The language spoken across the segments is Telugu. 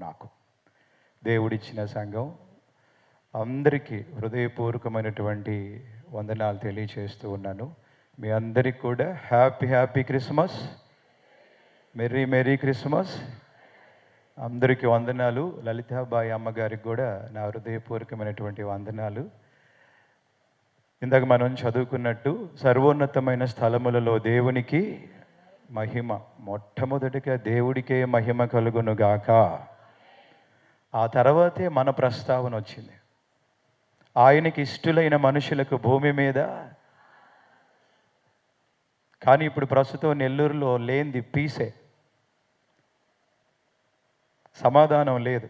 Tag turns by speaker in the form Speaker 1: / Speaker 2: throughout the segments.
Speaker 1: నాకు. దేవుడిచ్చిన సంఘం అందరికీ హృదయపూర్వకమైనటువంటి వందనాలు తెలియచేస్తూ ఉన్నాను. మీ అందరికి కూడా happy happy Christmas. Merry merry Christmas. అందరికీ వందనాలు. లలితాబాయి అమ్మగారికి కూడా నా హృదయపూర్వకమైనటువంటి వందనాలు. ఇందాక మనం చదువుకున్నట్టు సర్వోన్నతమైన స్థలములలో దేవునికి మహిమ. మొట్టమొదటిగా దేవుడికే మహిమ కలుగునుగాక. ఆ తర్వాతే మన ప్రస్తావన వచ్చింది. ఆయనకి ఇష్టలైన మనుషులకు భూమి మీద కానీ ఇప్పుడు ప్రస్తుతం నెల్లూరులో లేనిది పీసే. సమాధానం లేదు.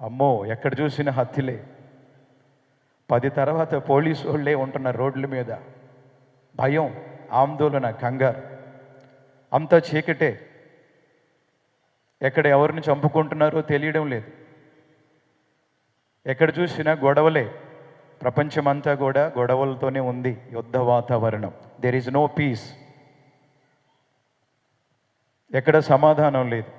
Speaker 1: అమ్మో ఎక్కడ చూసిన హత్యలే. పది తర్వాత పోలీసు వాళ్ళే ఉంటున్న రోడ్ల మీద భయం ఆందోళన కంగారు. అంతా చీకటే. ఎక్కడ ఎవరిని చంపుకుంటున్నారో తెలియడం లేదు. ఎక్కడ చూసినా గొడవలే. ప్రపంచమంతా కూడా గొడవలతోనే ఉంది యుద్ధ వాతావరణం. దెర్ ఈజ్ నో పీస్ ఎక్కడ సమాధానం లేదు.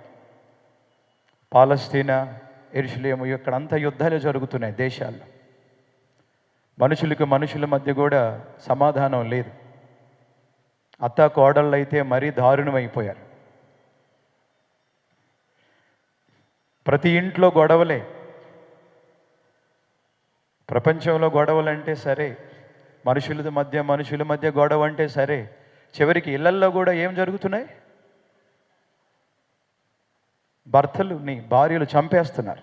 Speaker 1: పాలస్తీనా ఎరుషులేము ఇక్కడ అంత యుద్ధాలు జరుగుతున్నాయి దేశాల్లో. మనుషులకు మనుషుల మధ్య కూడా సమాధానం లేదు. అత్త కోడళ్ళు అయితే మరీ దారుణమైపోయారు. ప్రతి ఇంట్లో గొడవలే. ప్రపంచంలో గొడవలు అంటే సరే మనుషుల మధ్య మనుషుల మధ్య గొడవ అంటే సరే చివరికి ఇళ్ళల్లో కూడా ఏం జరుగుతున్నాయి? భర్తలుని భార్యలు చంపేస్తున్నారు.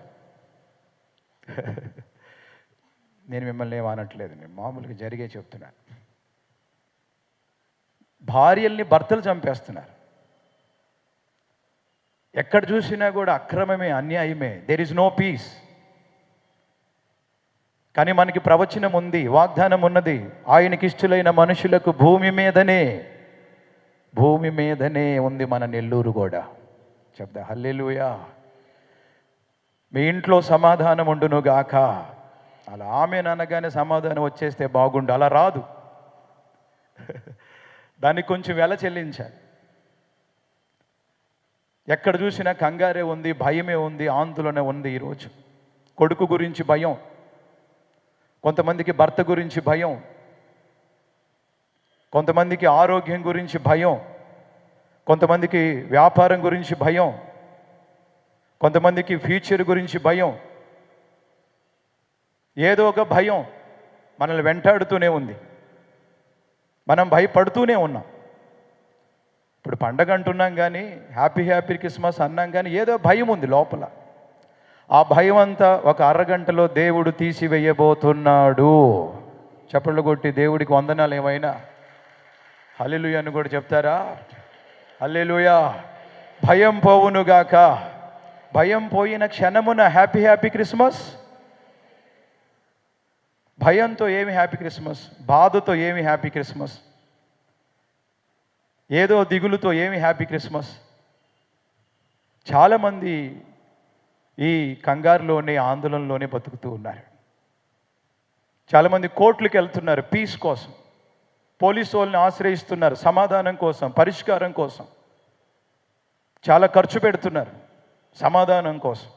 Speaker 1: నేను మిమ్మల్ని ఏమనట్లేదు నేను మామూలుగా జరిగే చెప్తున్నాను. భార్యల్ని భర్తలు చంపేస్తున్నారు. ఎక్కడ చూసినా కూడా అక్రమమే అన్యాయమే. దెర్ ఇస్ నో పీస్ కానీ మనకి ప్రవచనం ఉంది వాగ్దానం ఉన్నది. ఆయనకి ఇష్టలైన మనుషులకు భూమి మీదనే భూమి మీదనే ఉంది మన నెల్లూరు కూడా చెప్దా? హల్లెలుయా. మీ ఇంట్లో సమాధానం ఉండును గాక. అలా ఆమె అనగానే సమాధానం వచ్చేస్తే బాగుండు. అలా రాదు. దానికి కొంచెం వెల చెల్లించాలి. ఎక్కడ చూసినా కంగారే ఉంది భయమే ఉంది ఆందోళన ఉంది ఈరోజు. కొడుకు గురించి భయం. కొంతమందికి భర్త గురించి భయం. కొంతమందికి ఆరోగ్యం గురించి భయం. కొంతమందికి వ్యాపారం గురించి భయం. కొంతమందికి ఫ్యూచర్ గురించి భయం. ఏదో ఒక భయం మనల్ని వెంటాడుతూనే ఉంది. మనం భయపడుతూనే ఉన్నాం. ఇప్పుడు పండగ అంటున్నాం కానీ హ్యాపీ హ్యాపీ క్రిస్మస్ అన్నాం కానీ ఏదో భయం ఉంది లోపల. ఆ భయం అంతా ఒక అరగంటలో దేవుడు తీసివేయబోతున్నాడు. చప్పళ్ళు కొట్టి దేవుడికి వందనాలు ఏమైనా? హల్లెలూయా అని కూడా చెప్తారా? హల్లెలూయా. భయం పోవునుగాక భయం పోయిన క్షణమున హ్యాపీ హ్యాపీ క్రిస్మస్? భయంతో ఏమి హ్యాపీ క్రిస్మస్? బాధతో ఏమి హ్యాపీ క్రిస్మస్? ఏదో దిగులుతో ఏమి హ్యాపీ క్రిస్మస్? చాలామంది ఈ కంగారులోనే ఆందోళనలోనే బతుకుతూ ఉన్నారు. చాలామంది కోర్టులకు వెళ్తున్నారు పీస్ కోసం. పోలీసు వాళ్ళని ఆశ్రయిస్తున్నారు సమాధానం కోసం పరిష్కారం కోసం. చాలా ఖర్చు పెడుతున్నారు సమాధానం కోసం.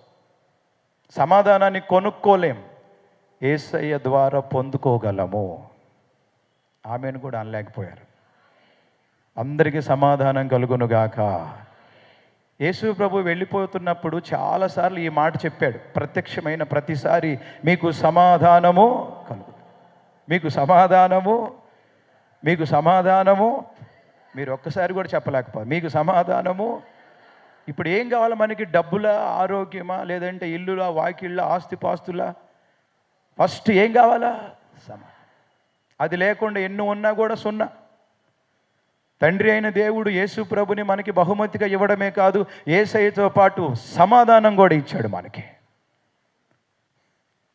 Speaker 1: సమాధానాన్ని కొనుక్కోలేం. ఏసయ్య ద్వారా పొందుకోగలము. ఆమెను కూడా అనలేకపోయారు. అందరికీ సమాధానం కలుగునుగాక యేసు ప్రభు వెళ్ళిపోతున్నప్పుడు చాలాసార్లు ఈ మాట చెప్పాడు. ప్రత్యక్షమైన ప్రతిసారి మీకు సమాధానము కలుగు. మీకు సమాధానము మీకు సమాధానము మీరు ఒక్కసారి కూడా చెప్పలేకపోతే మీకు సమాధానము. ఇప్పుడు ఏం కావాలి మనకి? డబ్బులా ఆరోగ్యమా లేదంటే ఇల్లులా వాకిళ్ళ ఆస్తిపాస్తులా? ఫస్ట్ ఏం కావాలా? సమా అది లేకుండా ఎన్ని ఉన్నా కూడా సున్నా. తండ్రి అయిన దేవుడు యేసు ప్రభుని మనకి బహుమతిగా ఇవ్వడమే కాదు ఏసైతో పాటు సమాధానం కూడా ఇచ్చాడు మనకి.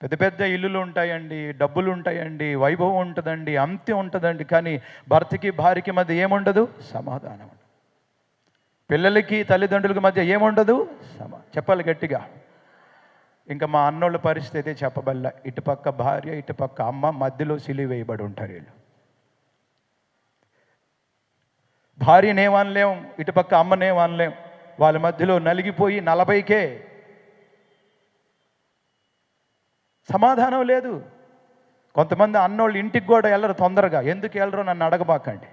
Speaker 1: పెద్ద పెద్ద ఇల్లులు ఉంటాయండి డబ్బులు ఉంటాయండి వైభవం ఉంటుందండి అంత్యం ఉంటుందండి కానీ భర్తకి భార్యకి మధ్య ఏముండదు? సమాధానం పిల్లలకి తల్లిదండ్రులకి మధ్య ఏముండదు? సమా చెప్పాలి గట్టిగా. ఇంకా మా అన్నోళ్ళ పరిస్థితి చెప్పబల్ల. ఇటుపక్క భార్య ఇటుపక్క అమ్మ మధ్యలో సిలి వేయబడి ఉంటారు వీళ్ళు. భార్యనేమనలేం ఇటుపక్క అమ్మనేమనలేం వాళ్ళ మధ్యలో నలిగిపోయి నలభైకే. సమాధానం లేదు. కొంతమంది అన్నోళ్ళు ఇంటికి కూడా వెళ్ళరు తొందరగా. ఎందుకు వెళ్ళరు నన్ను అడగబాకండి.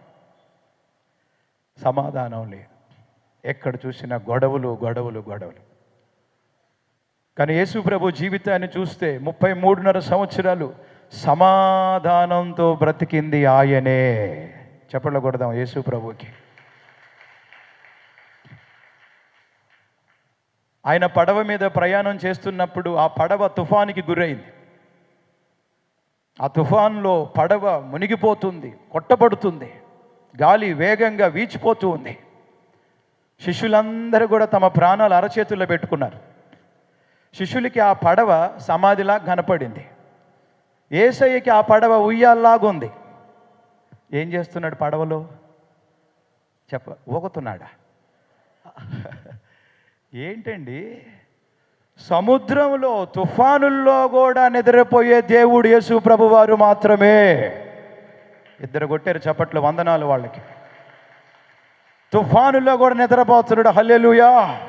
Speaker 1: సమాధానం లేదు. ఎక్కడ చూసినా గొడవలు గొడవలు గొడవలు. కానీ యేసు ప్రభు జీవితాన్ని చూస్తే ముప్పై మూడున్నర సంవత్సరాలు సమాధానంతో బ్రతికింది ఆయనే. చెప్పట్లో కొడదాం యేసు ప్రభుకి ఆయన పడవ మీద ప్రయాణం చేస్తున్నప్పుడు ఆ పడవ తుఫానికి గురైంది. ఆ తుఫాన్లో పడవ మునిగిపోతుంది కొట్టబడుతుంది గాలి వేగంగా వీచిపోతూ ఉంది. శిష్యులందరూ కూడా తమ ప్రాణాలు అరచేతుల్లో పెట్టుకున్నారు. శిష్యులకి ఆ పడవ సమాధిలా కనపడింది. ఏసయ్యకి ఆ పడవ ఉయ్యాల్లాగుంది. ఏం చేస్తున్నాడు పడవలో? చెప్ప ఊగుతున్నాడా? ఏంటండి? సముద్రంలో తుఫానుల్లో కూడా నిద్రపోయే దేవుడు యేసు ప్రభువారు మాత్రమే. ఇద్దరు కొట్టారు చప్పట్లు వందనాలు వాళ్ళకి. తుఫానుల్లో కూడా నిద్రపోతున్నాడు హల్లెలుయా.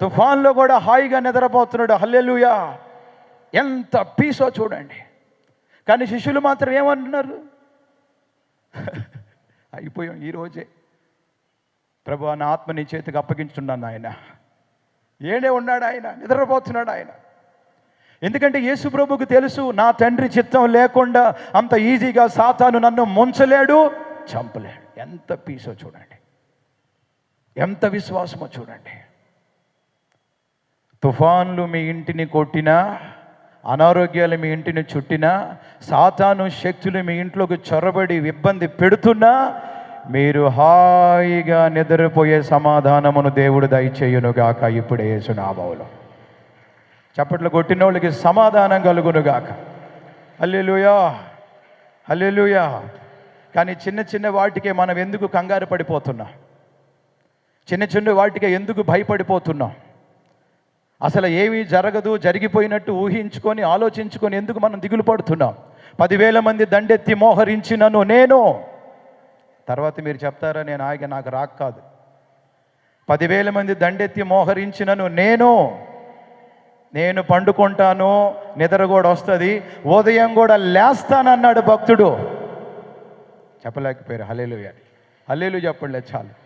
Speaker 1: తుఫాన్లో కూడా హాయిగా నిద్రపోతున్నాడు హల్లెలుయా. ఎంత పీసో చూడండి. కానీ శిష్యులు మాత్రం ఏమంటున్నారు? అయిపోయాం ఈరోజే ప్రభు నా ఆత్మ నీ చేతికి అప్పగించున్నాను ఆయన. ఏడే ఉన్నాడు ఆయన? నిద్రపోతున్నాడు ఆయన. ఎందుకంటే యేసు ప్రభుకు తెలుసు నా తండ్రి చిత్తం లేకుండా అంత ఈజీగా సాతాను నన్ను ముంచలేడు చంపలేడు. ఎంత పీసో చూడండి. ఎంత విశ్వాసమో చూడండి. తుఫాన్లు మీ ఇంటిని కొట్టినా అనారోగ్యాలు మీ ఇంటిని చుట్టినా సాతాను శక్తులు మీ ఇంట్లోకి చొరబడి ఇబ్బంది పెడుతున్నా మీరు హాయిగా నిద్రపోయే సమాధానమును దేవుడు దయచేయునుగాక ఇప్పుడే యేసునామములో. చప్పట్లు కొట్టిన వాళ్ళకి సమాధానం కలుగునుగాక. అల్లెలుయా అల్లెలుయా కానీ చిన్న చిన్న వాటికే మనం ఎందుకు కంగారు పడిపోతున్నాం? చిన్న చిన్న వాటికే ఎందుకు భయపడిపోతున్నాం? అసలు ఏమీ జరగదు జరిగిపోయినట్టు ఊహించుకొని ఆలోచించుకొని ఎందుకు మనం దిగులు పడుతున్నాం? పదివేల మంది దండెత్తి మోహరించినను నేను. తర్వాత మీరు చెప్తారా నేను ఆగి నాకు రాక్ కాదు. పదివేల మంది దండెత్తి మోహరించినను నేను. నేను పండుకుంటాను నిద్ర కూడా వస్తుంది ఉదయం కూడా లేస్తానన్నాడు భక్తుడు. చెప్పలేకపోయారు. హలేలు హలేలు చెప్పండి చాలు.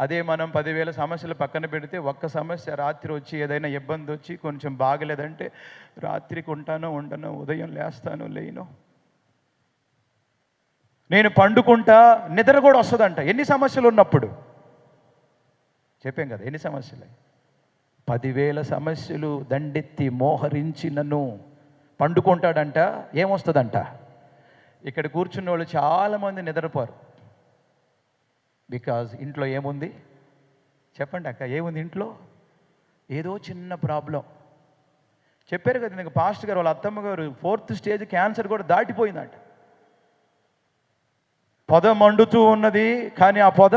Speaker 1: అదే మనం పదివేల సమస్యలు పక్కన పెడితే ఒక్క సమస్య రాత్రి వచ్చి ఏదైనా ఇబ్బంది వచ్చి కొంచెం బాగలేదంటే రాత్రికి ఉంటాను ఉండను ఉదయం లేస్తాను లేను నేను పండుకుంటా నిద్ర కూడా వస్తుందంట. ఎన్ని సమస్యలు ఉన్నప్పుడు? చెప్పాం కదా ఎన్ని సమస్యలు? పదివేల సమస్యలు దండెత్తి మోహరించి నన్ను పండుకుంటాడంట ఏమొస్తుందంట? ఇక్కడ కూర్చున్న వాళ్ళు చాలామంది నిద్రపోరు. బికాజ్ ఇంట్లో ఏముంది? చెప్పండి అక్క ఏముంది ఇంట్లో? ఏదో చిన్న ప్రాబ్లం. చెప్పారు కదా నీకు పాస్ట్ గారు వాళ్ళ అత్తమ్మ గారు ఫోర్త్ స్టేజ్ క్యాన్సర్ కూడా దాటిపోయిందంట. పొద మండుతూ ఉన్నది కానీ ఆ పొద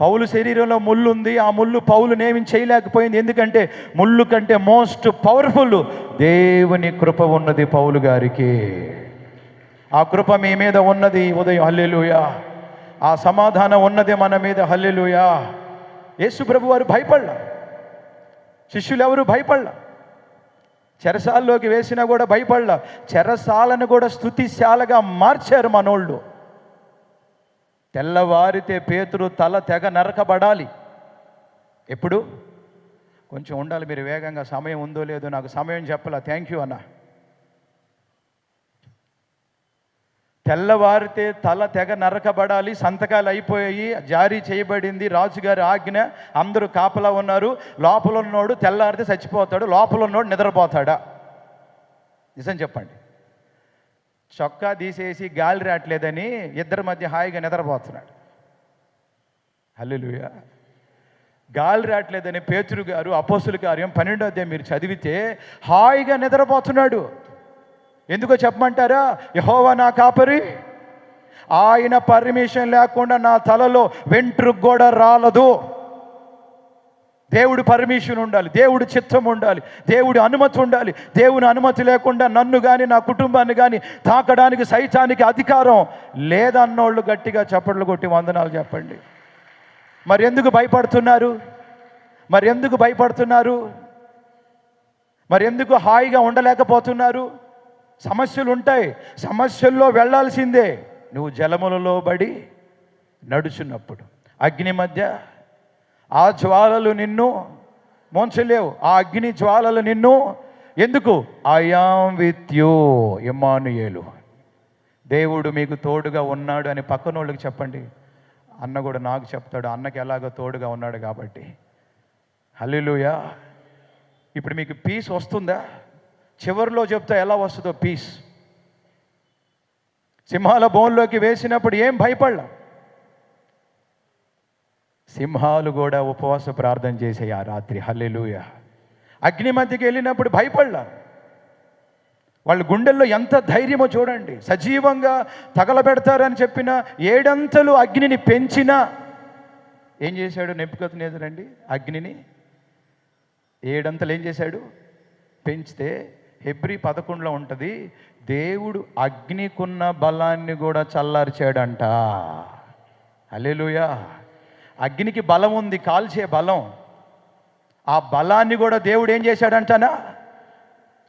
Speaker 1: పౌలు శరీరంలో ముళ్ళు ఉంది ఆ ముళ్ళు పౌలునేమి చేయలేకపోయింది. ఎందుకంటే ముళ్ళు కంటే మోస్ట్ పవర్ఫుల్ దేవుని కృప ఉన్నది పౌలు గారికి. ఆ కృప మీ మీద ఉన్నది ఉదయం. హల్లెలూయా. ఆ సమాధానం ఉన్నది మన మీద. హల్లెలూయా. యేసు ప్రభు వారు భయపడలా. శిష్యులు ఎవరు భయపడలా. చెరసాల్లోకి వేసినా కూడా భయపడలా. చెరసాలను కూడా స్థుతిశాలగా మార్చారు మనోళ్ళు. తెల్లవారితే పేతురు తల తెగ నరకబడాలి. ఎప్పుడు? కొంచెం ఉండాలి మీరు వేగంగా. సమయం ఉందో లేదో నాకు సమయం చెప్పాల. థ్యాంక్ యూ అన్న. తెల్లవారితే తల తెగ నరకబడాలి సంతకాలు అయిపోయాయి జారీ చేయబడింది రాజుగారి ఆజ్ఞ. అందరూ కాపలా ఉన్నారు. లోపల ఉన్నోడు తెల్లారితే చచ్చిపోతాడు లోపల ఉన్నోడు నిద్రపోతాడా? నిజం చెప్పండి. చొక్కా తీసేసి గాలి రావట్లేదని ఇద్దరి మధ్య హాయిగా నిద్రపోతున్నాడు. హల్లెలూయా. గాలి రావట్లేదని పేతురు గారు అపోసులు కార్యం పన్నెండో అధ్యాయం మీరు చదివితే హాయిగా నిద్రపోతున్నాడు. ఎందుకో చెప్పమంటారా? యహోవా నా కాపరి. ఆయన పర్మిషన్ లేకుండా నా తలలో వెంట్రుకు కూడా రాలదు. దేవుడి పర్మిషన్ ఉండాలి దేవుడి చిత్తం ఉండాలి దేవుడి అనుమతి ఉండాలి. దేవుని అనుమతి లేకుండా నన్ను కానీ నా కుటుంబాన్ని కానీ తాకడానికి సైతానికి అధికారం లేదన్నోళ్ళు గట్టిగా చప్పట్లు కొట్టి వందనాలు చెప్పండి. మరి ఎందుకు భయపడుతున్నారు? మరి ఎందుకు భయపడుతున్నారు? మరి ఎందుకు హాయిగా ఉండలేకపోతున్నారు? సమస్యలు ఉంటాయి సమస్యల్లో వెళ్ళాల్సిందే. నువ్వు జలములలో బడి నడుచున్నప్పుడు. అగ్ని మధ్య ఆ జ్వాలలు నిన్ను మోంచలేవు. ఆ అగ్ని జ్వాలలు నిన్ను ఎందుకు? ఐఆమ్ విత్ యూ ఇమానుయేలు దేవుడు మీకు తోడుగా ఉన్నాడు అని పక్కన వాళ్ళకి చెప్పండి. అన్న కూడా నాకు చెప్తాడు. అన్నకి ఎలాగో తోడుగా ఉన్నాడు కాబట్టి. హల్లెలూయా. ఇప్పుడు మీకు పీస్ వస్తుందా? చివరిలో చెప్తే ఎలా వస్తుందో పీస్ సింహాల బోన్లోకి వేసినప్పుడు ఏం భయపడలా? సింహాలు కూడా ఉపవాస ప్రార్థన చేసాయి ఆ రాత్రి? హల్లెలూయ. అగ్ని మధ్యకి వెళ్ళినప్పుడు భయపడలా? వాళ్ళ గుండెల్లో ఎంత ధైర్యమో చూడండి. సజీవంగా తగలబెడతారని చెప్పిన ఏడంతలు అగ్నిని పెంచినా ఏం చేశాడు నెప్పుకొత్తనేదురండి అగ్నిని? ఏడంతలు ఏం చేశాడు? పెంచితే హెబ్రి పదకొండులో ఉంటుంది దేవుడు అగ్నికున్న బలాన్ని కూడా చల్లార్చాడంట. అల్లెలుయా అగ్నికి బలం ఉంది కాల్చే బలం. ఆ బలాన్ని కూడా దేవుడు ఏం చేశాడంటనా?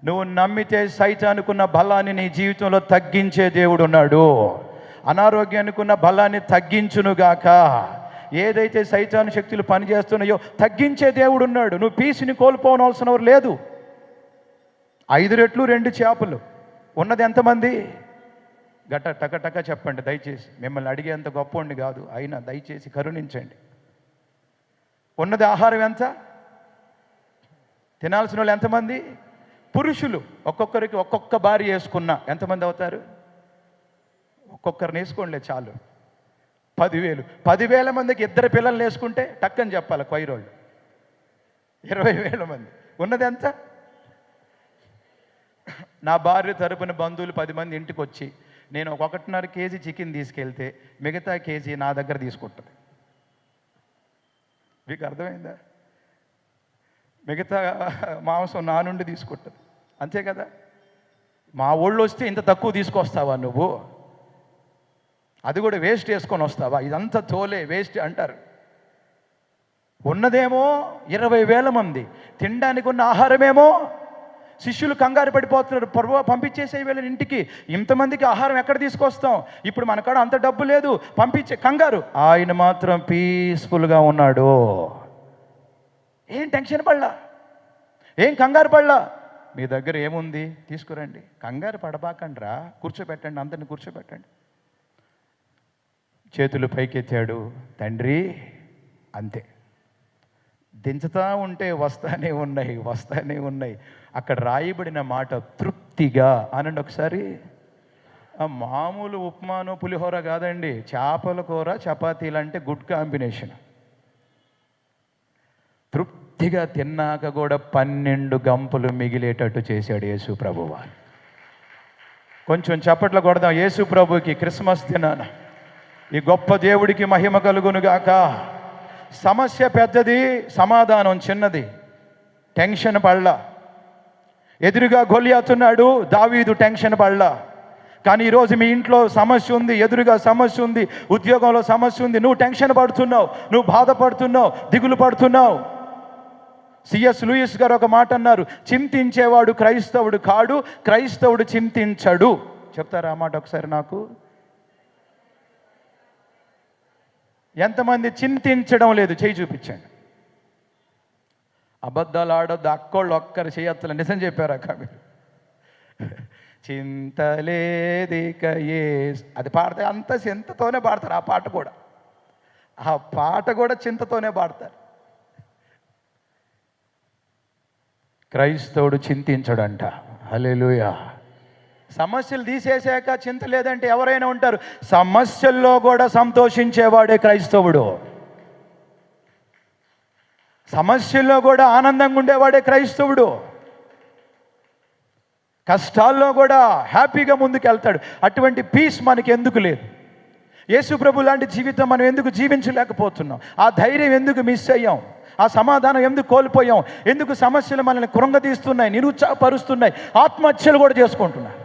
Speaker 1: నువ్వు నమ్మితే సైతానుకున్న బలాన్ని నీ జీవితంలో తగ్గించే దేవుడు ఉన్నాడు. అనారోగ్యానికున్న బలాన్ని తగ్గించునుగాక ఏదైతే సైతాను శక్తులు పనిచేస్తున్నాయో తగ్గించే దేవుడు ఉన్నాడు. నువ్వు పీసుని కోల్పోనవలసినవారు లేదు. ఐదు రెట్లు రెండు చేపలు. ఉన్నది ఎంతమంది? గట్ట టక టక చెప్పండి దయచేసి. మిమ్మల్ని అడిగేంత గొప్ప కాదు. అయినా దయచేసి కరుణించండి. ఉన్నది ఆహారం ఎంత? తినాల్సిన వాళ్ళు ఎంతమంది? పురుషులు. ఒక్కొక్కరికి ఒక్కొక్క భార్య వేసుకున్నా ఎంతమంది అవుతారు? ఒక్కొక్కరిని వేసుకోండి చాలు. పదివేలు. పదివేల మందికి ఇద్దరు పిల్లల్ని వేసుకుంటే టక్కని చెప్పాలి కొయ్యరోళ్ళు ఇరవై వేల మంది. ఉన్నది ఎంత? నా భార్య తరపున బంధువులు పది మంది ఇంటికి వచ్చి నేను ఒకటిన్నర కేజీ చికెన్ తీసుకెళ్తే మిగతా కేజీ నా దగ్గర తీసుకుంటుంది. మీకు అర్థమైందా? మిగతా మాంసం నా నుండి తీసుకుంటుంది. అంతే కదా? మా ఊళ్ళో వస్తే ఇంత తక్కువ తీసుకొస్తావా నువ్వు? అది కూడా వేస్ట్ వేసుకొని వస్తావా? ఇదంతా తోలే వేస్ట్ అంటారు. ఉన్నదేమో ఇరవై వేల మంది తినడానికి ఉన్న ఆహారమేమో శిష్యులు కంగారు పడిపోతున్నారు. ప్రభు పంపించేసే వీళ్ళని ఇంటికి ఇంతమందికి ఆహారం ఎక్కడ తీసుకొస్తాం? ఇప్పుడు మన కాడ అంత డబ్బు లేదు. పంపించే కంగారు. ఆయన మాత్రం పీస్ఫుల్గా ఉన్నాడు. ఏం టెన్షన్ పడలా? ఏం కంగారు పడలా? మీ దగ్గర ఏముంది? తీసుకురండి. కంగారు పడబాకండి రా కూర్చోబెట్టండి. అందరిని కూర్చోబెట్టండి. చేతులు పైకెత్తాడు. తండ్రి అంతే. దించుతా ఉంటే వస్తానే ఉన్నాయి వస్తానే ఉన్నాయి. అక్కడ రాయబడిన మాట తృప్తిగా అనండి ఒకసారి. మామూలు ఉప్మాను పులిహోర కాదండి చేపల కూర చపాతీలు అంటే గుడ్ కాంబినేషన్. తృప్తిగా తిన్నాక కూడా పన్నెండు గంపులు మిగిలేటట్టు చేశాడు యేసు ప్రభువ కొంచెం చప్పట్లు కొడదాం యేసు ప్రభుకి క్రిస్మస్ దినాన. ఈ గొప్ప దేవుడికి మహిమ కలుగునుగాక. సమస్య పెద్దది సమాధానం చిన్నది. టెన్షన్ పడలా. ఎదురుగా గొలియాతున్నాడు దావీదు టెన్షన్ పడలా. కానీ ఈరోజు మీ ఇంట్లో సమస్య ఉంది ఎదురుగా సమస్య ఉంది ఉద్యోగంలో సమస్య ఉంది నువ్వు టెన్షన్ పడుతున్నావు నువ్వు బాధపడుతున్నావు దిగులు పడుతున్నావు. సిఎస్ లూయిస్ గారు ఒక మాట అన్నారు చింతించేవాడు క్రైస్తవుడు కాడు క్రైస్తవుడు చింతించడు. చెప్తారా ఆ మాట ఒకసారి నాకు? ఎంతమంది చింతించడం లేదు చేయి చూపించండి. అబద్ధాలు ఆడొద్దు అక్కోళ్ళు ఒక్కరు చేయొత్తలు నిజం చెప్పారు అక్క మీరు చింతలేదిక ఏ అది పాడితే అంత చింతతోనే పాడతారు ఆ పాట కూడా. ఆ పాట కూడా చింతతోనే పాడతారు. క్రైస్తవుడు చింతించడంట. హల్లెలూయా. సమస్యలు తీసేసాక చింత లేదంటే ఎవరైనా ఉంటారు. సమస్యల్లో కూడా సంతోషించేవాడే క్రైస్తవుడు. సమస్యల్లో కూడా ఆనందంగా ఉండేవాడే క్రైస్తవుడు. కష్టాల్లో కూడా హ్యాపీగా ముందుకు వెళ్తాడు అటువంటి పీస్ మనకి ఎందుకు లేదు యేసుప్రభు లాంటి జీవితం మనం ఎందుకు జీవించలేకపోతున్నాం? ఆ ధైర్యం ఎందుకు మిస్ అయ్యాం? ఆ సమాధానం ఎందుకు కోల్పోయాం? ఎందుకు సమస్యలు మనల్ని కృంగతీస్తున్నాయి నిరుత్సాహపరుస్తున్నాయి? ఆత్మహత్యలు కూడా చేసుకుంటున్నాయి.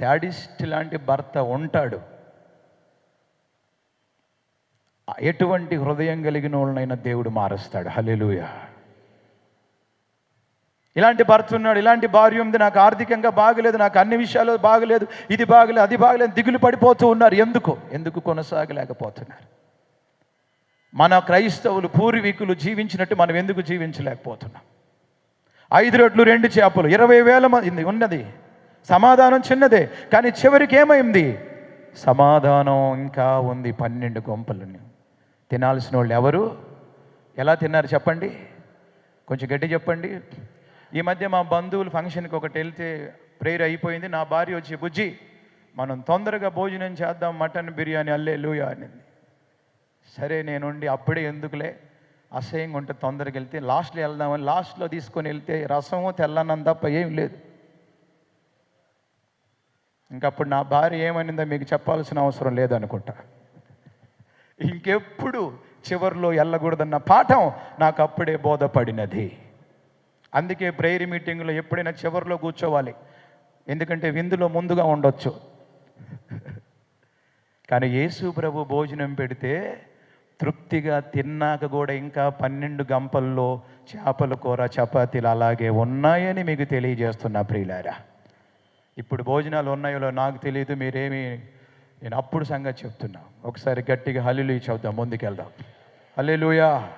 Speaker 1: శాడిస్ట్ లాంటి భర్త ఉంటాడు. ఎటువంటి హృదయం కలిగిన వాళ్ళనైనా దేవుడు మారుస్తాడు. హలెలుయ ఇలాంటి భర్త ఉన్నాడు ఇలాంటి భార్య ఉంది నాకు ఆర్థికంగా బాగలేదు నాకు అన్ని విషయాలు బాగలేదు ఇది బాగలేదు అది బాగలేదు దిగులు పడిపోతూ ఉన్నారు. ఎందుకు? ఎందుకు కొనసాగలేకపోతున్నారు? మన క్రైస్తవులు పూర్వీకులు జీవించినట్టు మనం ఎందుకు జీవించలేకపోతున్నాం? ఐదు రొట్లు రెండు చేపలు ఇరవై వేల మంది ఉన్నది. సమాధానం చిన్నదే కానీ చివరికి ఏమైంది? సమాధానం ఇంకా ఉంది పన్నెండు గొంపలని. తినాల్సిన వాళ్ళు ఎవరు? ఎలా తిన్నారు చెప్పండి? కొంచెం గట్టి చెప్పండి. ఈ మధ్య మా బంధువులు ఫంక్షన్కి ఒకటి వెళ్తే ప్రేయర్ అయిపోయింది. నా భార్య వచ్చి బుజ్జి మనం తొందరగా భోజనం చేద్దాం మటన్ బిర్యానీ అల్లే లూయా అనింది. సరే నేనుండి అప్పుడే ఎందుకులే? అసహ్యంగా ఉంటే తొందరగా వెళ్తే లాస్ట్లో వెళ్దామని లాస్ట్లో తీసుకొని వెళ్తే రసము తెల్లన్నం తప్ప ఏం లేదు. ఇంకప్పుడు నా భార్య ఏమనిందో మీకు చెప్పాల్సిన అవసరం లేదనుకుంటా. ఇంకెప్పుడు చివరిలో వెళ్ళకూడదన్న పాఠం నాకు అప్పుడే బోధపడినది. అందుకే ప్రేయర్ మీటింగ్లో ఎప్పుడైనా చివరిలో కూర్చోవాలి. ఎందుకంటే విందులో ముందుగా ఉండొచ్చు. కానీ యేసు ప్రభు భోజనం పెడితే తృప్తిగా తిన్నాక కూడా ఇంకా పన్నెండు గంపల్లో చేపల కూర చపాతీలు అలాగే ఉన్నాయని మీకు తెలియజేస్తున్నా ప్రియులారా. ఇప్పుడు భోజనాలు ఉన్నాయో నాకు తెలియదు మీరేమి నేను అప్పుడు సంగతి చెప్తున్నా. ఒకసారి గట్టిగా హల్లులు చూద్దాం ముందుకెళ్దాం. హల్లెలూయా.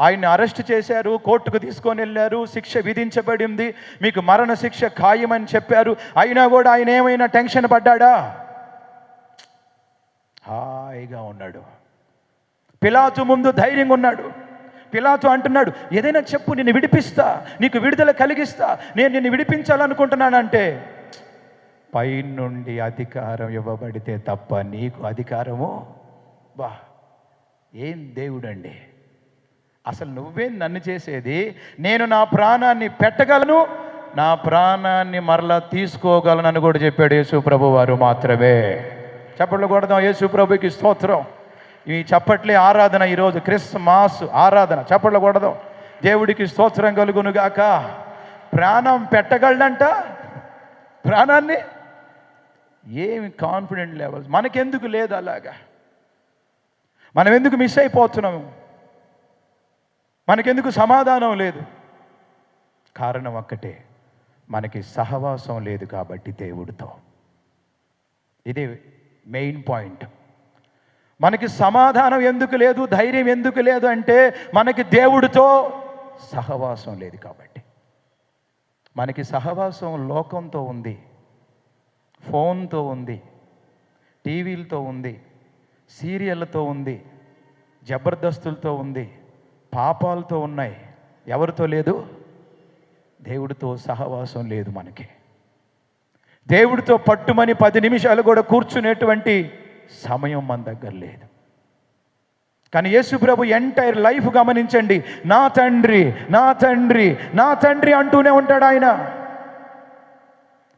Speaker 1: ఆయన్ని అరెస్ట్ చేశారు కోర్టుకు తీసుకొని వెళ్ళారు శిక్ష విధించబడింది మీకు మరణ శిక్ష ఖాయమని చెప్పారు. అయినా కూడా ఆయన ఏమైనా టెన్షన్ పడ్డాడా? హాయిగా ఉన్నాడు. పిలాతు ముందు ధైర్యంగా ఉన్నాడు. పిలాతు అంటున్నాడు ఏదైనా చెప్పు నిన్ను విడిపిస్తా నీకు విడుదల కలిగిస్తా నేను నిన్ను విడిపించాలనుకుంటున్నానంటే పైనుండి అధికారం ఇవ్వబడితే తప్ప నీకు అధికారము? బా ఏం దేవుడండి? అసలు నువ్వేం నన్ను చేసేది? నేను నా ప్రాణాన్ని పెట్టగలను? నా ప్రాణాన్ని మరలా తీసుకోగలను అని కూడా చెప్పాడు యేసు ప్రభు వారు మాత్రమే. చప్పట్లు కొడదాం యేసు ప్రభుకి స్తోత్రం. ఈ చప్పట్లే ఆరాధన ఈరోజు క్రిస్మస్ ఆరాధన. చప్పట్లు కొడదాం. దేవుడికి స్తోత్రం కలుగునుగాక. ప్రాణం పెట్టగలడంట? ప్రాణాన్ని? ఏమి కాన్ఫిడెంట్ లెవెల్స్ మనకెందుకు లేదు అలాగా? మనం ఎందుకు మిస్ అయిపోతున్నాము? మనకెందుకు సమాధానం లేదు? కారణం ఒక్కటే మనకి సహవాసం లేదు కాబట్టి దేవుడితో. ఇది మెయిన్ పాయింట్ మనకి సమాధానం ఎందుకు లేదు ధైర్యం ఎందుకు లేదు అంటే మనకి దేవుడితో సహవాసం లేదు కాబట్టి. మనకి సహవాసం లోకంతో ఉంది. ఫోన్తో ఉంది టీవీలతో ఉంది సీరియళ్ళతో ఉంది జబర్దస్తులతో ఉంది పాపాలతో ఉన్నాయి. ఎవరితో లేదు? దేవుడితో సహవాసం లేదు మనకి. దేవుడితో పట్టుమని పది నిమిషాలు కూడా కూర్చునేటువంటి సమయం మన దగ్గర లేదు. కానీ యేసుప్రభు ఎంటైర్ లైఫ్ గమనించండి. నా తండ్రి నా తండ్రి నా తండ్రి అంటూనే ఉంటాడు ఆయన.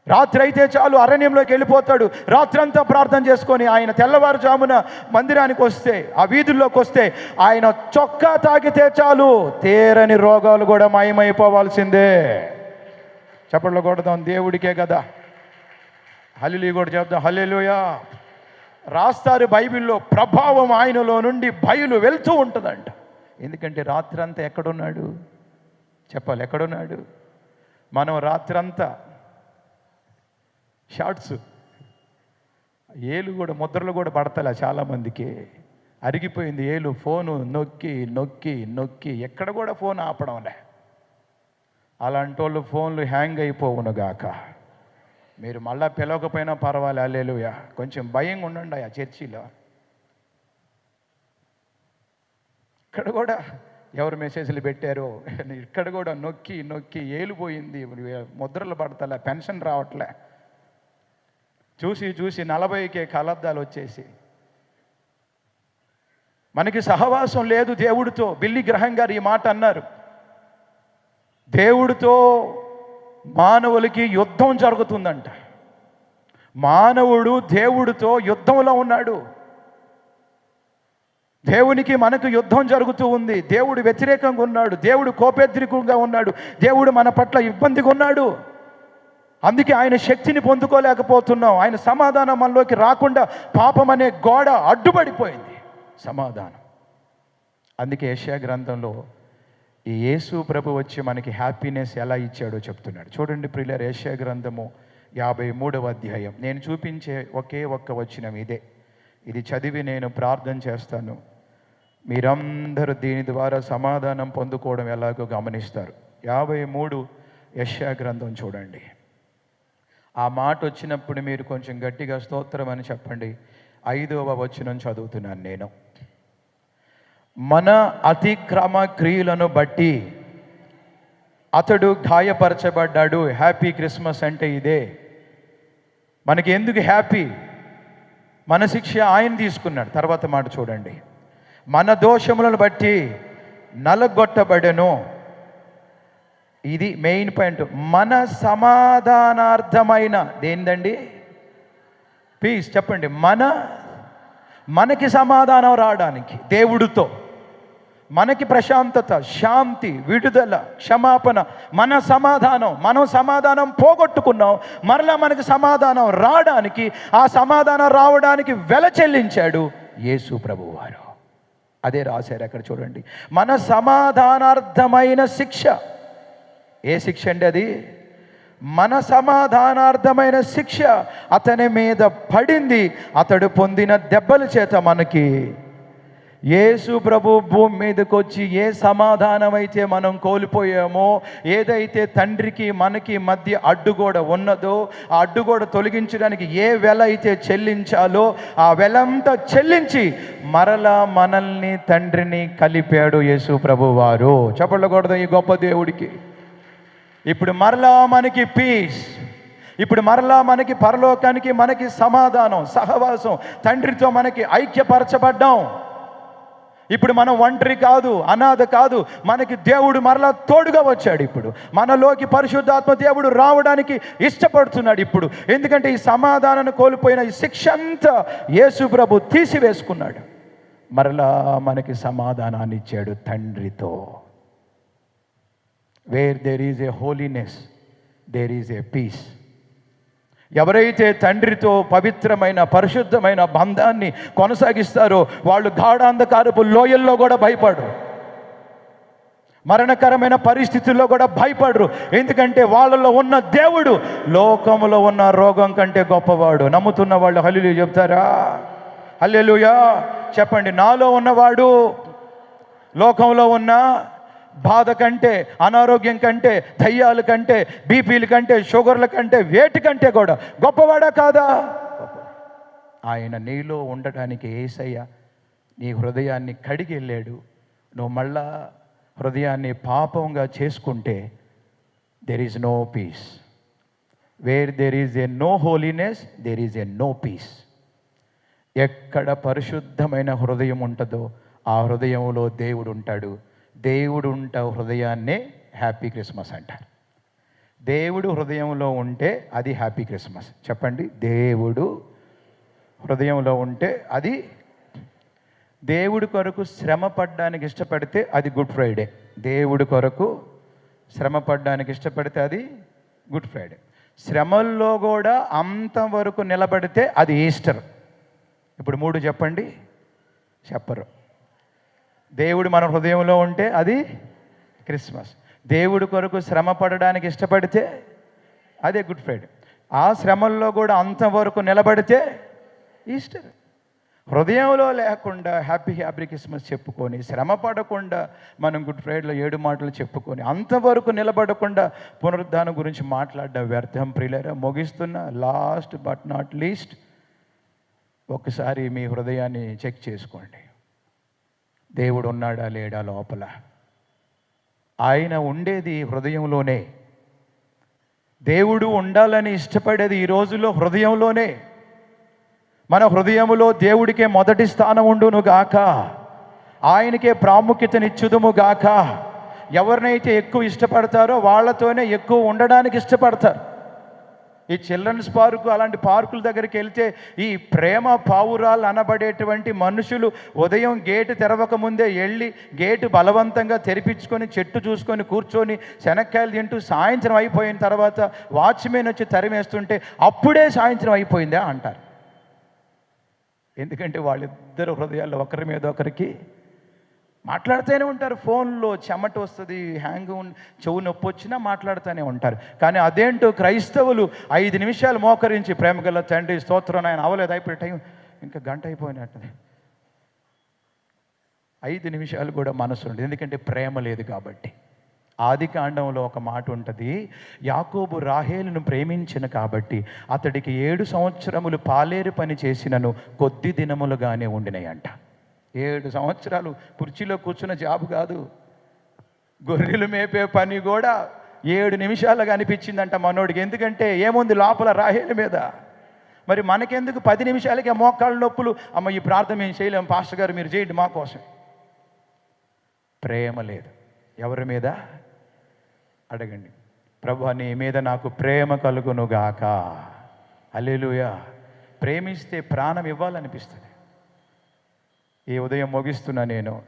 Speaker 1: రాత్రి అయితే చాలు అరణ్యంలోకి వెళ్ళిపోతాడు. రాత్రంతా ప్రార్థన చేసుకొని ఆయన తెల్లవారుజామున మందిరానికి వస్తే ఆ వీధుల్లోకి వస్తే ఆయన చొక్కా తాకితే చాలు తేరని రోగాలు కూడా మాయమైపోవాల్సిందే. చప్పట్లో కొడదాం దేవుడికే కదా. హలిలీ కూడా చెప్దాం హలిలుయా రాస్తారు బైబిల్లో ప్రభావం ఆయనలో నుండి బయలు వెళ్తూ ఉంటుందంట. ఎందుకంటే రాత్రంతా ఎక్కడున్నాడు? చెప్పాలి ఎక్కడున్నాడు? మనం రాత్రంతా షార్ట్స్. ఏలు కూడా ముద్రలు కూడా పడతలే చాలామందికి. అరిగిపోయింది ఏలు ఫోను నొక్కి నొక్కి నొక్కి. ఎక్కడ కూడా ఫోన్ ఆపడంలే. అలాంటి వాళ్ళు ఫోన్లు హ్యాంగ్ అయిపోవును గాక. మీరు మళ్ళా పిలవకపోయినా పర్వాలే అల్లేలుయా. కొంచెం భయంగా ఉండండి ఆ చర్చిలో. ఇక్కడ కూడా ఎవరు మెసేజ్లు పెట్టారో ఇక్కడ కూడా నొక్కి నొక్కి ఏలిపోయింది ముద్రలు పడతలే పెన్షన్ రావట్లే. చూసి చూసి నలభైకే కలద్దాలు వచ్చేసి. మనకి సహవాసం లేదు దేవుడితో బిల్లి గ్రహం గారు ఈ మాట అన్నారు. దేవుడితో మానవులకి యుద్ధం జరుగుతుందంట. మానవుడు దేవుడితో యుద్ధంలో ఉన్నాడు. దేవునికి మనకు యుద్ధం జరుగుతూ ఉంది. దేవుడు వ్యతిరేకంగా ఉన్నాడు. దేవుడు కోపేద్రికంగా ఉన్నాడు. దేవుడు మన పట్ల ఇబ్బందిగా ఉన్నాడు. అందుకే ఆయన శక్తిని పొందుకోలేకపోతున్నాం. ఆయన సమాధానం మనలోకి రాకుండా పాపం అనే గోడ అడ్డుపడిపోయింది. సమాధానం. అందుకే ఏషియా గ్రంథంలో ఈ యేసు ప్రభు వచ్చి మనకి హ్యాపీనెస్ ఎలా ఇచ్చాడో చెప్తున్నాడు. చూడండి ప్రియులర్ ఏషియా గ్రంథము యాభై మూడవ అధ్యాయం. నేను చూపించే ఒకే ఒక్క వచనం ఇదే. ఇది చదివి నేను ప్రార్థన చేస్తాను. మీరందరూ దీని ద్వారా సమాధానం పొందుకోవడం ఎలాగో గమనిస్తారు. యాభై మూడు యశ్యా గ్రంథం చూడండి. ఆ మాట వచ్చినప్పుడు మీరు కొంచెం గట్టిగా స్తోత్రం అని చెప్పండి. ఐదవ వచనం చదువుతున్నాను నేను. మన అతిక్రమ క్రియలను బట్టి అతడు గాయపరచబడ్డాడు. హ్యాపీ క్రిస్మస్ అంటే ఇదే. మనకి ఎందుకు హ్యాపీ? మన శిక్ష ఆయన తీసుకున్నాడు. తర్వాత మాట చూడండి. మన దోషములను బట్టి నలగొట్టబడెను. ఇది మెయిన్ పాయింట్ మన సమాధానార్థమైన దేనిదండి? ప్లీజ్ చెప్పండి. మన మనకి సమాధానం రావడానికి దేవుడితో. మనకి ప్రశాంతత శాంతి విడుదల క్షమాపణ మన సమాధానం. మనం సమాధానం పోగొట్టుకున్నాం మరలా మనకి సమాధానం రావడానికి ఆ సమాధానం రావడానికి వెల చెల్లించాడు యేసు ప్రభువారు. అదే రాశారు అక్కడ చూడండి. మన సమాధానార్థమైన శిక్ష. ఏ శిక్ష అండి అది? మన సమాధానార్థమైన శిక్ష అతని మీద పడింది. అతడు పొందిన దెబ్బల చేత మనకి యేసు ప్రభు భూమి మీదకి వచ్చి ఏ సమాధానం అయితే మనం కోల్పోయామో ఏదైతే తండ్రికి మనకి మధ్య అడ్డుగోడ ఉన్నదో ఆ అడ్డుగోడ తొలగించడానికి ఏ వెల అయితే చెల్లించాలో ఆ వెలంతా చెల్లించి మరలా మనల్ని తండ్రిని కలిపాడు యేసు ప్రభు వారు. చెప్పకూడదు ఈ గొప్ప దేవుడికి? ఇప్పుడు మరలా మనకి పీస్ ఇప్పుడు మరలా మనకి పరలోకానికి మనకి సమాధానం సహవాసం తండ్రితో మనకి ఐక్యపరచబడ్డాం. ఇప్పుడు మనం ఒంటరి కాదు అనాథ కాదు మనకి దేవుడు మరలా తోడుగా వచ్చాడు ఇప్పుడు. మనలోకి పరిశుద్ధాత్మ దేవుడు రావడానికి ఇష్టపడుతున్నాడు ఇప్పుడు. ఎందుకంటే ఈ సమాధానాన్ని కోల్పోయిన ఈ శిక్ష అంతా యేసు ప్రభు తీసివేసుకున్నాడు. మరలా మనకి సమాధానాన్ని ఇచ్చాడు తండ్రితో. Where there is a holiness there is a peace ఎవరైతే తండ్రితో పవిత్రమైన పరిశుద్ధమైన బంధాన్ని కొనసాగిస్తారో వాళ్ళు గాఢాంధకారపు లోయల్లో కూడా భయపడరు. మరణకరమైన పరిస్థితుల్లో కూడా భయపడరు. ఎందుకంటే వాళ్ళలో ఉన్న దేవుడు లోకంలో ఉన్న రోగం కంటే గొప్పవాడు. నమ్ముతున్న వాళ్ళు హల్లు చెప్తారా? హల్లెలుయా చెప్పండి. నాలో ఉన్నవాడు లోకంలో ఉన్న బాధ కంటే అనారోగ్యం కంటే దయ్యాల కంటే బీపీల కంటే షుగర్ల కంటే వేటి కంటే కూడా గొప్పవాడా కాదా? ఆయన నీలో ఉండటానికి ఏసయ్య నీ హృదయాన్ని కడిగి వెళ్ళాడు. నువ్వు మళ్ళా హృదయాన్ని పాపంగా చేసుకుంటే there is no peace where there is a no holiness there is a no peace ఎక్కడ పరిశుద్ధమైన హృదయం ఉంటుందో ఆ హృదయంలో దేవుడు ఉంటాడు. దేవుడు ఉంటావు హృదయాన్నే హ్యాపీ క్రిస్మస్ అంటారు. దేవుడు హృదయంలో ఉంటే అది హ్యాపీ క్రిస్మస్. చెప్పండి దేవుడు హృదయంలో ఉంటే అది దేవుడి కొరకు శ్రమ పడ్డానికి ఇష్టపడితే అది గుడ్ ఫ్రైడే. దేవుడి కొరకు శ్రమ పడ్డానికి ఇష్టపడితే అది గుడ్ ఫ్రైడే. శ్రమల్లో కూడా అంతవరకు నిలబడితే అది ఈస్టర్. ఇప్పుడు మూడు చెప్పండి చెప్పరు. దేవుడు మన హృదయంలో ఉంటే అది క్రిస్మస్. దేవుడి కొరకు శ్రమ పడడానికి ఇష్టపడితే అదే గుడ్ ఫ్రైడే. ఆ శ్రమల్లో కూడా అంతవరకు నిలబడితే ఈస్టర్. హృదయంలో లేకుండా హ్యాపీ హ్యాపీ క్రిస్మస్ చెప్పుకొని శ్రమ పడకుండా మనం గుడ్ ఫ్రైడేలో ఏడు మాటలు చెప్పుకొని అంతవరకు నిలబడకుండా పునరుద్ధానం గురించి మాట్లాడడం వ్యర్థం ప్రియులరా. ముగిస్తున్న లాస్ట్ బట్ నాట్ లీస్ట్ ఒకసారి మీ హృదయాన్ని చెక్ చేసుకోండి. దేవుడు ఉన్నాడా లేడా లోపల? ఆయన ఉండేది హృదయంలోనే. దేవుడు ఉండాలని ఇష్టపడేది ఈ రోజుల్లో హృదయంలోనే. మన హృదయములో దేవుడికే మొదటి స్థానం ఉండును గాక ఆయనకే ప్రాముఖ్యతనిచ్చుదుము గాక. ఎవరినైతే ఎక్కువ ఇష్టపడతారో వాళ్ళతోనే ఎక్కువ ఉండడానికి ఇష్టపడతారు. ఈ చిల్డ్రన్స్ పార్కు అలాంటి పార్కుల దగ్గరికి వెళ్తే ఈ ప్రేమ పావురాలు అనబడేటువంటి మనుషులు ఉదయం గేటు తెరవక ముందే వెళ్ళి గేటు బలవంతంగా తెరిపించుకొని చెట్టు చూసుకొని కూర్చొని శనక్కాయలు తింటూ సాయంత్రం అయిపోయిన తర్వాత వాచ్మెన్ వచ్చి తరిమేస్తుంటే అప్పుడే సాయంత్రం అయిపోయిందా అంటారు. ఎందుకంటే వాళ్ళిద్దరు హృదయాల్లో ఒకరి మీద ఒకరికి మాట్లాడుతూనే ఉంటారు. ఫోన్లో చెమట వస్తుంది హ్యాంగ్ చెవు నొప్పి వచ్చినా మాట్లాడుతూనే ఉంటారు. కానీ అదేంటో క్రైస్తవులు ఐదు నిమిషాలు మోకరించి ప్రేమ గల తండ్రి స్తోత్రం ఆయన అవలేదు. అయిపోయే టైం ఇంకా గంట అయిపోయినట్టు ఐదు నిమిషాలు కూడా మనసు ఉండదు. ఎందుకంటే ప్రేమ లేదు కాబట్టి. ఆది కాండంలో ఒక మాట ఉంటుంది. యాకోబు రాహేలును ప్రేమించిన కాబట్టి అతడికి ఏడు సంవత్సరములు పాలేరు పని చేసినను కొద్ది దినములుగానే ఉండినాయంట. ఏడు సంవత్సరాలు కుర్చీలో కూర్చున్న జాబు కాదు. గొర్రెలు మేపే పని కూడా ఏడు నిమిషాలుగా అనిపించిందంట మనోడికి. ఎందుకంటే ఏముంది లోపల రాహేల మీద? మరి మనకెందుకు పది నిమిషాలకే మోకాళ్ళ నొప్పులు? అమ్మ ఈ ప్రార్థన మేము చేయలేము. పాస్టర్ గారు మీరు చేయండి మా కోసం. ప్రేమ లేదు. ఎవరి మీద? అడగండి. ప్రభు నీ మీద నాకు ప్రేమ కలుగునుగాక. అల్లెలుయా ప్రేమిస్తే ప్రాణం ఇవ్వాలనిపిస్తుంది. ఈ ఉదయం ముగిస్తున్నా నేను.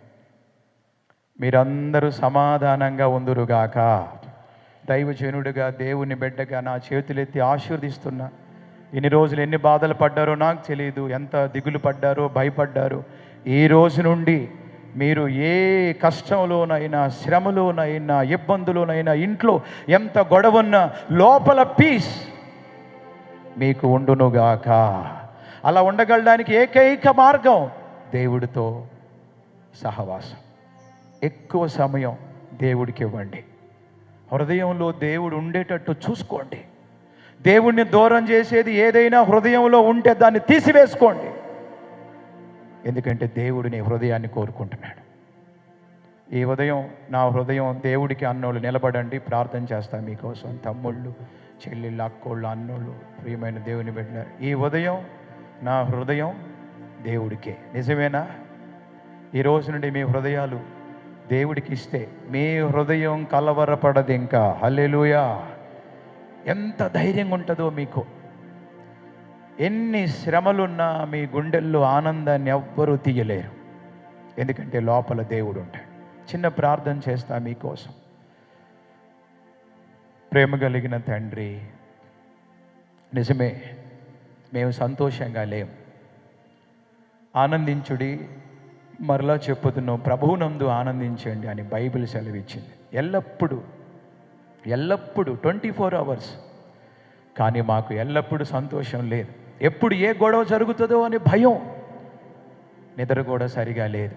Speaker 1: మీరందరూ సమాధానంగా ఉందురుగాక. దైవజనుడిగా దేవుని బిడ్డగా నా చేతులెత్తి ఆశీర్దిస్తున్నా ఇన్ని రోజులు ఎన్ని బాధలు పడ్డారో నాకు తెలియదు ఎంత దిగులు పడ్డారో భయపడ్డారో. ఈ రోజు నుండి మీరు ఏ కష్టంలోనైనా శ్రమలోనైనా ఇబ్బందులోనైనా ఇంట్లో ఎంత గొడవన్నా లోపల పీస్ మీకు ఉండునుగాక. అలా ఉండగలడానికి ఏకైక మార్గం దేవుడితో సహవాసం. ఎక్కువ సమయం దేవుడికి ఇవ్వండి. హృదయంలో దేవుడు ఉండేటట్టు చూసుకోండి. దేవుణ్ణి దూరం చేసేది ఏదైనా హృదయంలో ఉంటే దాన్ని తీసివేసుకోండి. ఎందుకంటే దేవుడు నీ హృదయాన్ని కోరుకుంటున్నాడు. ఈ ఉదయం నా హృదయం దేవుడికి అన్నోళ్ళు నిలబడండి ప్రార్థన చేస్తాను మీకోసం. తమ్ముళ్ళు చెల్లెళ్ళు అక్కోళ్ళు అన్నోళ్ళు ప్రియమైన దేవుని పెట్టినారు ఈ ఉదయం నా హృదయం దేవుడికే. నిజమేనా? ఈ రోజు నుండి మీ హృదయాలు దేవుడికి ఇస్తే మీ హృదయం కలవరపడదు ఇంకా హల్లెలూయా. ఎంత ధైర్యంగా ఉంటుందో మీకు. ఎన్ని శ్రమలున్నా మీ గుండెల్లో ఆనందాన్ని ఎవ్వరూ తీయలేరు. ఎందుకంటే లోపల దేవుడు ఉంటాడు. చిన్న ప్రార్థన చేస్తా మీకోసం. ప్రేమ కలిగిన తండ్రి నిజమే మేము సంతోషంగా లేము. ఆనందించుడి. మరలా చెప్పుతున్నాం ప్రభువునందు ఆనందించండి అని బైబిల్ సెలవిచ్చింది. ఎల్లప్పుడూ ఎల్లప్పుడూ ట్వంటీ ఫోర్ అవర్స్. కానీ మాకు ఎల్లప్పుడూ సంతోషం లేదు. ఎప్పుడు ఏ గొడవ జరుగుతుందో అని భయం. నిద్ర కూడా సరిగా లేదు.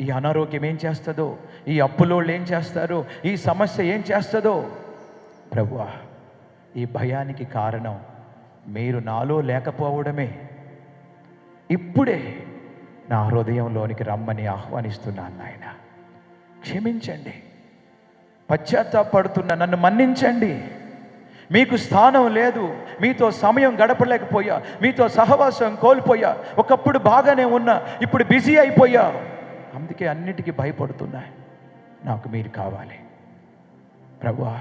Speaker 1: ఈ అనారోగ్యం ఏం చేస్తుందో ఈ అప్పులోళ్ళు ఏం చేస్తారో ఈ సమస్య ఏం చేస్తుందో. ప్రభువా ఈ భయానికి కారణం మీరు నాలో లేకపోవడమే. ఇప్పుడే నా హృదయంలోనికి రమ్మని ఆహ్వానిస్తున్నాను నాయన. క్షమించండి. పశ్చాత్తాపడుతున్న నన్ను మన్నించండి. మీకు స్థానం లేదు. మీతో సమయం గడపలేకపోయా. మీతో సహవాసం కోల్పోయా. ఒకప్పుడు బాగానే ఉన్నా ఇప్పుడు బిజీ అయిపోయా. అందుకే అన్నిటికీ భయపడుతున్నా. నాకు మీరు కావాలి. ప్రభువా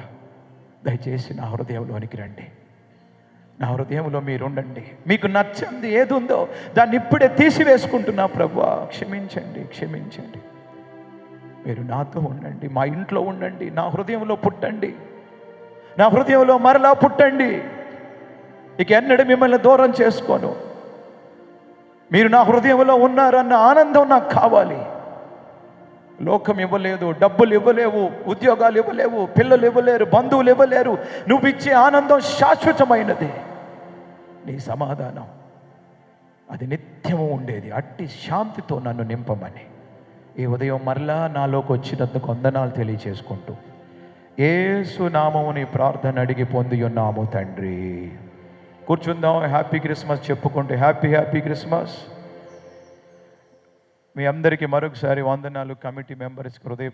Speaker 1: దయచేసి నా హృదయంలోనికి రండి. నా హృదయంలో మీరు ఉండండి మీకు నచ్చంది ఏది ఉందో దాన్ని ఇప్పుడే తీసివేసుకుంటున్నా ప్రభువా. క్షమించండి క్షమించండి. మీరు నాతో ఉండండి మా ఇంట్లో ఉండండి నా హృదయంలో పుట్టండి. నా హృదయంలో మరలా పుట్టండి. ఇక ఎన్నడూ మిమ్మల్ని దూరం చేసుకోను. మీరు నా హృదయంలో ఉన్నారన్న ఆనందం నాకు కావాలి. లోకం ఇవ్వలేదు డబ్బులు ఇవ్వలేవు ఉద్యోగాలు ఇవ్వలేవు పిల్లలు ఇవ్వలేరు బంధువులు ఇవ్వలేరు. నువ్వు ఇచ్చే ఆనందం శాశ్వతమైనది. నీ సమాధానం. అది నిత్యము ఉండేది. అట్టి శాంతితో నన్ను నింపమని. ఈ ఉదయం మరలా నాలోకి వచ్చినందుకు వందనాలు తెలియచేసుకుంటూ ఏసు నామముని ప్రార్థన అడిగి పొంది ఉన్నాము తండ్రి. కూర్చుందాం. హ్యాపీ క్రిస్మస్ చెప్పుకుంటూ హ్యాపీ హ్యాపీ క్రిస్మస్. మీ అందరికీ మరొకసారి వందనాలు. కమిటీ మెంబర్స్కి హృదయ